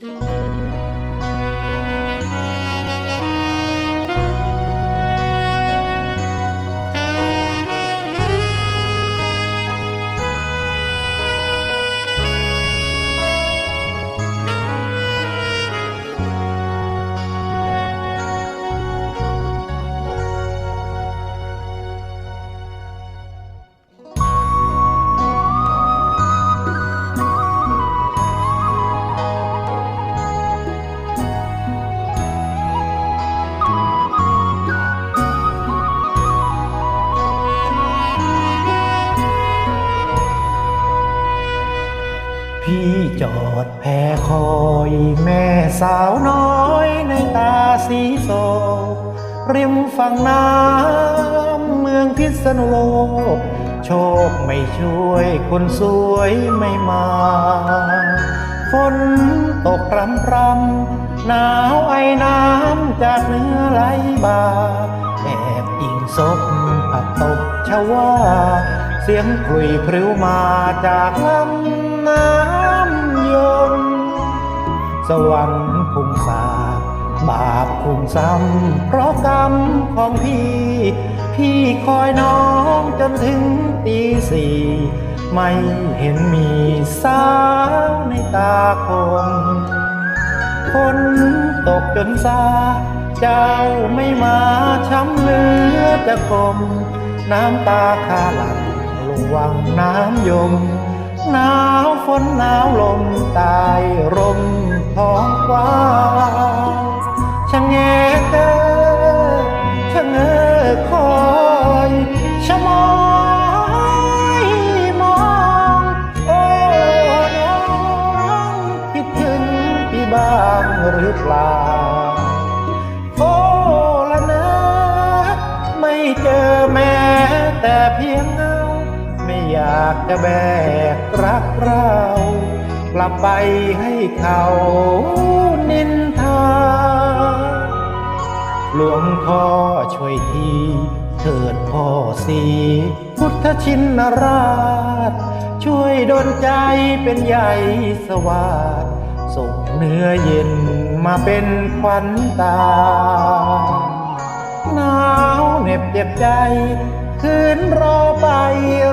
พี่ ดแพคอยแม่สาวน้อยในตาสีโศริมฝั่งน้ำเมืองพิษณุโลก โชคไม่ช่วยคนสวยไม่มาฝนตกรำรำหนาวไอน้ำจากเนื้อไหลบ่าแอบอิงศพผักตบชว่า เสียงคุยพริ้วมาจากล้ำ ยมสวรรค์คงสาบาปคงซ้ำเพราะกรรมของพี่ พี่คอยน้องจนถึงตีสี่ไม่เห็นมีสาวในตาคงฝนตกจนซา เจ้าไม่มาช้ำเหลือจะคม น้ำตาคาหลังลงวังน้ำยม หนาวฝนหนาวลมตายร่มท้องฟ้าช่างแงเกอช่างเงอคอยชะมอยมองโอ้น้องคิดถึงพี่บ้างหรือเปล่าโอ้ละนะ ไม่เจอแม้แต่เพียงเงา ไม่อยากจะแบกรักเรากลับไปให้เขานินทา หลวงพ่อช่วยทีเถิดพ่อสีพุทธชินราช ช่วยดลใจเป็นใหญ่สวาสส่งเนื้อเย็นมาเป็นขวัญตาหนาวเหน็บเจ็บใจ คืนรอไป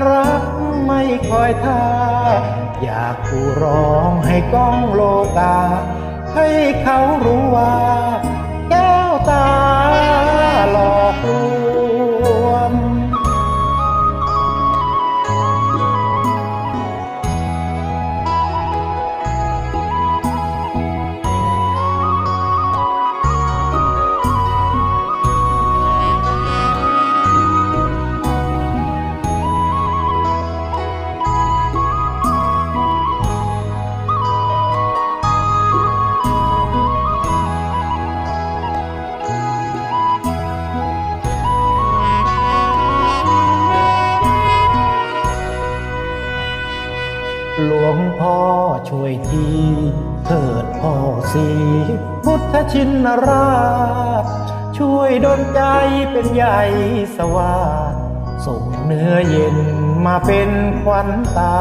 รักไม่คอยท่า อยากผู้ร้องให้ก้องโลกา ให้เขารู้ว่า แก้วตา พ่อช่วยทีเถิดพ่อสีพุทธชินราช ช่วยดลใจเป็นใหญ่สวาสส่งเนื้อเย็นมาเป็นขวัญตา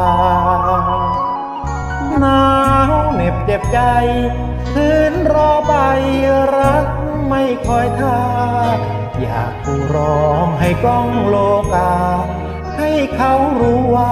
หนาวเหน็บเจ็บใจ คืนรอไปรักไม่คอยท่า อยากผู้ร้องให้กล้องโลกา ให้เขารู้ว่า